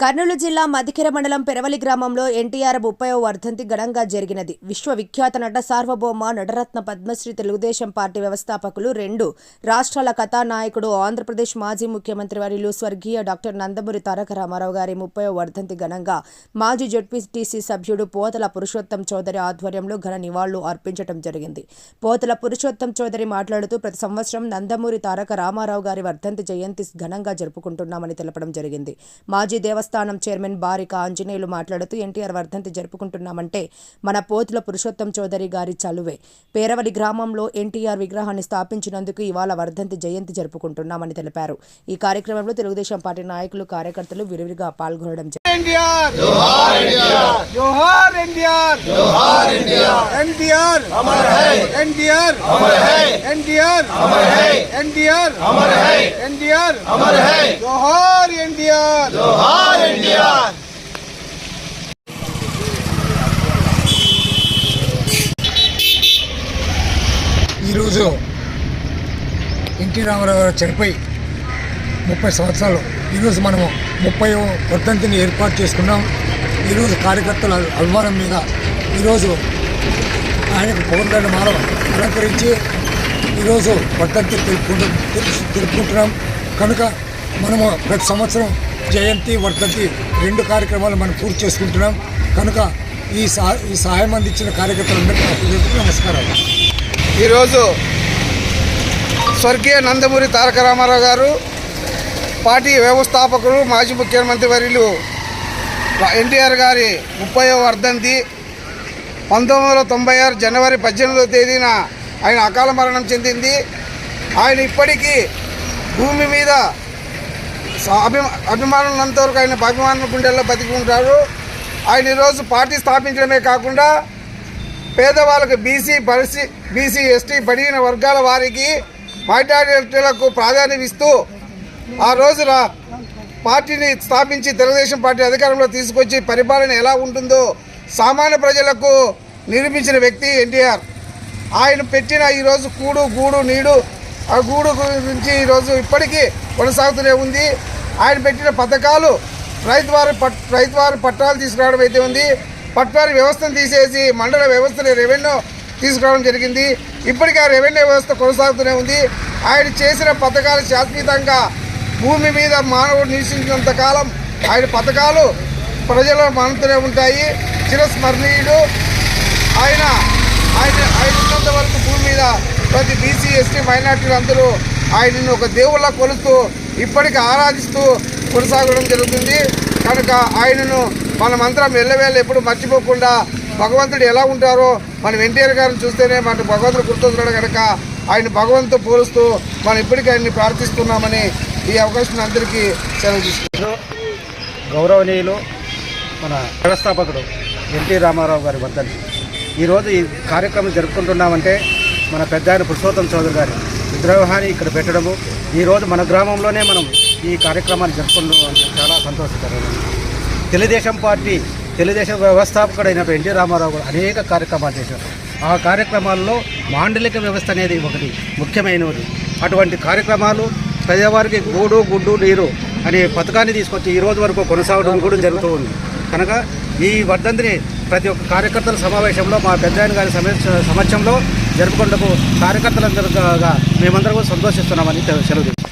కర్నూలు జిల్లా మధికెర మండలం పెరవలి గ్రామంలో ఎన్టీఆర్ ముప్పైవ వర్ధంతి ఘనంగా జరిగినది. విశ్వవిఖ్యాత నట సార్వభౌమ నటరత్న పద్మశ్రీ తెలుగుదేశం పార్టీ వ్యవస్థాపకులు రెండు రాష్ట్రాల కథానాయకుడు ఆంధ్రప్రదేశ్ మాజీ ముఖ్యమంత్రి వర్యులు స్వర్గీయ డాక్టర్ నందమూరి తారక రామారావు గారి ముప్పైవ వర్ధంతి ఘనంగా మాజీ జడ్పీటీసీ సభ్యుడు పోతల పురుషోత్తం చౌదరి ఆధ్వర్యంలో ఘన నివాళులు అర్పించడం జరిగింది. పోతల పురుషోత్తం చౌదరి మాట్లాడుతూ ప్రతి సంవత్సరం నందమూరి తారక రామారావు గారి వర్ధంతి జయంతి ఘనంగా జరుపుకుంటున్నామని తెలపడం జరిగింది. మాజీ దేవస్థానం చైర్మన్ బారిక ఆంజనేయులు మాట్లాడుతూ ఎన్టీఆర్ వర్ధంతి జరుపుకుంటున్నామంటే మన పోతుల పురుషోత్తం చౌదరి గారి చలువే. పేరవలి గ్రామంలో ఎన్టీఆర్ విగ్రహాన్ని స్థాపించినందుకు ఇవాళ వర్ధంతి జయంతి జరుపుకుంటున్నామని తెలిపారు. ఈ కార్యక్రమంలో తెలుగుదేశం పార్టీ నాయకులు కార్యకర్తలు విరివిగా పాల్గొనడం జరిగింది ఎన్టీఆర్ इंडिया ఎన్టీఆర్ अमर है హై ఎన్టీఆర్ है హై ఎన్టీఆర్ है హై ఎన్టీఆర్ है హై ఎన్టీఆర్ है హై इंडिया ఎన్టీఆర్ इंडिया ఈరోజు ఎన్టీ రామారావు గారు చనిపోయి ముప్పై సంవత్సరాలు. ఈరోజు మనము ముప్పై వర్ధంతిని ఏర్పాటు చేసుకున్నాం. ఈరోజు కార్యకర్తల అల్వారం మీద ఈరోజు ఆయనకు పౌరులను మానవ అలంకరించి ఈరోజు వర్ధంతి తెలుపుకుంటు తెలుపుకుంటున్నాం. కనుక మనము ప్రతి సంవత్సరం జయంతి వర్ధంతి రెండు కార్యక్రమాలు మనం పూర్తి చేసుకుంటున్నాం. కనుక ఈ సహ ఈ సహాయం అందించిన కార్యకర్తలందరికీ నమస్కారాలు. ఈరోజు స్వర్గీయ నందమూరి తారక రామారావు గారు పార్టీ వ్యవస్థాపకులు మాజీ ముఖ్యమంత్రి వర్యులు ఎన్టీఆర్ గారి ముప్పై వర్ధంతి పంతొమ్మిది వందల తొంభై ఆరు జనవరి పద్దెనిమిదవ తేదీన ఆయన అకాల మరణం చెందింది. ఆయన ఇప్పటికీ భూమి మీద స- అభిమా ఉన్నంతవరకు ఆయన అభిమానుల గుండెల్లో బతికి ఉంటారు ఆయన ఈరోజు పార్టీ స్థాపించడమే కాకుండా పేదవాళ్ళకు బీసీ పరిసి బీసీ ఎస్టీ బడిగిన వర్గాల వారికి మైనారిటీలకు ప్రాధాన్యం ఇస్తూ ఆ రోజున పార్టీని స్థాపించి తెలుగుదేశం పార్టీ అధికారంలో తీసుకొచ్చి పరిపాలన ఎలా ఉంటుందో సామాన్య ప్రజలకు నిరూపించిన వ్యక్తి ఎన్టీఆర్. ఆయన పెట్టిన ఈరోజు కూడు గూడు నీడు ఆ గూడు గురించి ఈరోజు ఇప్పటికీ కొనసాగుతూనే ఉంది. ఆయన పెట్టిన పథకాలు రైతు వారి పట్ రైతు వారి పట్టాలు తీసుకురావడం అయితే ఉంది. పట్టాల వ్యవస్థను తీసేసి మండల వ్యవస్థని రెవెన్యూ తీసుకురావడం జరిగింది. ఇప్పటికీ ఆ రెవెన్యూ వ్యవస్థ కొనసాగుతూనే ఉంది. ఆయన చేసిన పథకాలు శాశ్వతంగా భూమి మీద మానవుడు నివసించినంత కాలం ఆయన పథకాలు ప్రజలు మనతోనే ఉంటాయి. చిరస్మరణీయుడు. ఆయన ఆయన ఆయన వరకు భూమి మీద ప్రతి బీసీ ఎస్టీ మైనార్టీలు అందరూ ఆయనను ఒక దేవుళ్ళ కొలుస్తూ ఇప్పటికీ ఆరాధిస్తూ కొనసాగడం జరుగుతుంది. కనుక ఆయనను మనమంతరం ఎల్లవేళ ఎప్పుడు మర్చిపోకుండా భగవంతుడు ఎలా ఉంటారో మనం ఎన్టీఆర్ గారిని చూస్తేనే మనకు భగవంతుడు గుర్తొస్తున్నాడు కనుక ఆయన భగవంతుడు పోలుస్తూ మనం ఇప్పటికీ ఆయన్ని ప్రార్థిస్తున్నామని ఈ అవకాశం అందరికీ సెలవు తీసుకుంటాం గౌరవనీయులు మన వ్యవస్థాపకుడు ఎన్టీ రామారావు గారి వర్ధంతి ఈరోజు ఈ కార్యక్రమం జరుపుకుంటున్నామంటే మన పెద్ద ఆయన పురుషోత్తం చౌదరి గారి విగ్రహాన్ని ఇక్కడ పెట్టడము. ఈరోజు మన గ్రామంలోనే మనం ఈ కార్యక్రమాన్ని జరుపుకుంటున్నాం చాలా సంతోషకరమైనది తెలుగుదేశం పార్టీ తెలుగుదేశం వ్యవస్థాపకుడైన ఎన్టీ రామారావు గారు అనేక కార్యక్రమాలు చేశారు. ఆ కార్యక్రమాల్లో మాండలిక వ్యవస్థ అనేది ఒకటి ముఖ్యమైనది. అటువంటి కార్యక్రమాలు పేదవారికి గూడు గుడ్డు నీరు అనే పథకాన్ని తీసుకొచ్చి ఈ రోజు వరకు కొనసాగడం కూడా జరుగుతూ ఉంది. కనుక ఈ వర్ధంతిని ప్రతి ఒక్క కార్యకర్తల సమావేశంలో మా పెద్దాయన గారి సమక్షంలో జరుపుకుంటూ కార్యకర్తలందరిగా మేమందరం కూడా సంతోషిస్తున్నామని సెలవు తీసుకుంటున్నాం.